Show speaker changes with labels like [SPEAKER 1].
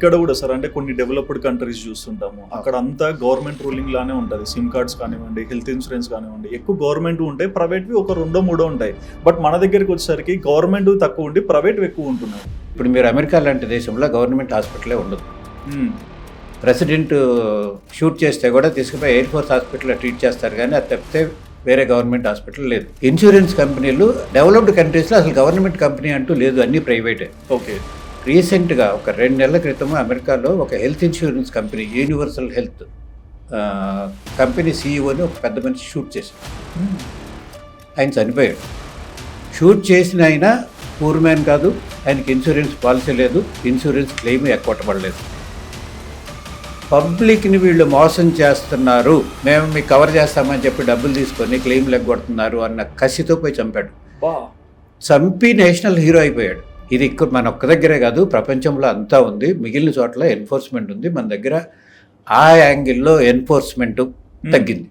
[SPEAKER 1] ఇక్కడ కూడా సార్ అంటే కొన్ని డెవలప్డ్ కంట్రీస్ చూస్తుంటాము. అక్కడ అంతా గవర్నమెంట్ రూలింగ్ లానే ఉంటుంది. సిమ్ కార్డ్స్ కానివ్వండి హెల్త్ ఇన్సూరెన్స్ కానివ్వండి. ఎక్కువ గవర్నమెంట్ ఉంటాయి ప్రైవేట్వి ఒక రెండో మూడో ఉంటాయి. బట్ మన దగ్గరికి వచ్చేసరికి గవర్నమెంట్ తక్కువ ఉండి ప్రైవేట్ ఎక్కువ ఉంటున్నాయి.
[SPEAKER 2] ఇప్పుడు మీరు అమెరికా లాంటి దేశంలో గవర్నమెంట్ హాస్పిటలే ఉండదు. ప్రెసిడెంట్ షూట్ చేస్తే కూడా తీసుకుపోయి ఎయిర్ ఫోర్స్ హాస్పిటల్లో ట్రీట్ చేస్తారు కానీ అది తప్పితే వేరే గవర్నమెంట్ హాస్పిటల్ లేదు. ఇన్సూరెన్స్ కంపెనీలు డెవలప్డ్ కంట్రీస్లో అసలు గవర్నమెంట్ కంపెనీ అంటూ లేదు అన్నీ ప్రైవేటే
[SPEAKER 1] ఓకే.
[SPEAKER 2] రీసెంట్గా ఒక రెండు నెలల క్రితం అమెరికాలో ఒక health insurance company universal health company సీఈఓని ఒక పెద్ద మనిషి షూట్ చేశారు
[SPEAKER 1] మ్మ్.
[SPEAKER 2] ఆయన చనిపోయాడు. షూట్ చేసిన ఆయన పూర్ మ్యాన్ కాదు ఆయనకి ఇన్సూరెన్స్ పాలసీ లేదు ఇన్సూరెన్స్ క్లెయిమ్ ఎక్కొట్టబడలేదు. పబ్లిక్ని వీళ్ళు మోసం చేస్తున్నారు మేము మీకు కవర్ చేస్తామని చెప్పి డబ్బులు తీసుకొని క్లెయిమ్ లెగ్గొడుతున్నారు అన్న కసితో పోయి చంపాడు. చంపి నేషనల్ హీరో అయిపోయాడు. ఇది ఇక్కడ మన ఒక్క దగ్గరే కాదు ప్రపంచంలో అంతా ఉంది. మిగిలిన చోట్ల ఎన్ఫోర్స్మెంట్ ఉంది. మన దగ్గర ఆ యాంగిల్లో ఎన్ఫోర్స్మెంట్ తగ్గింది.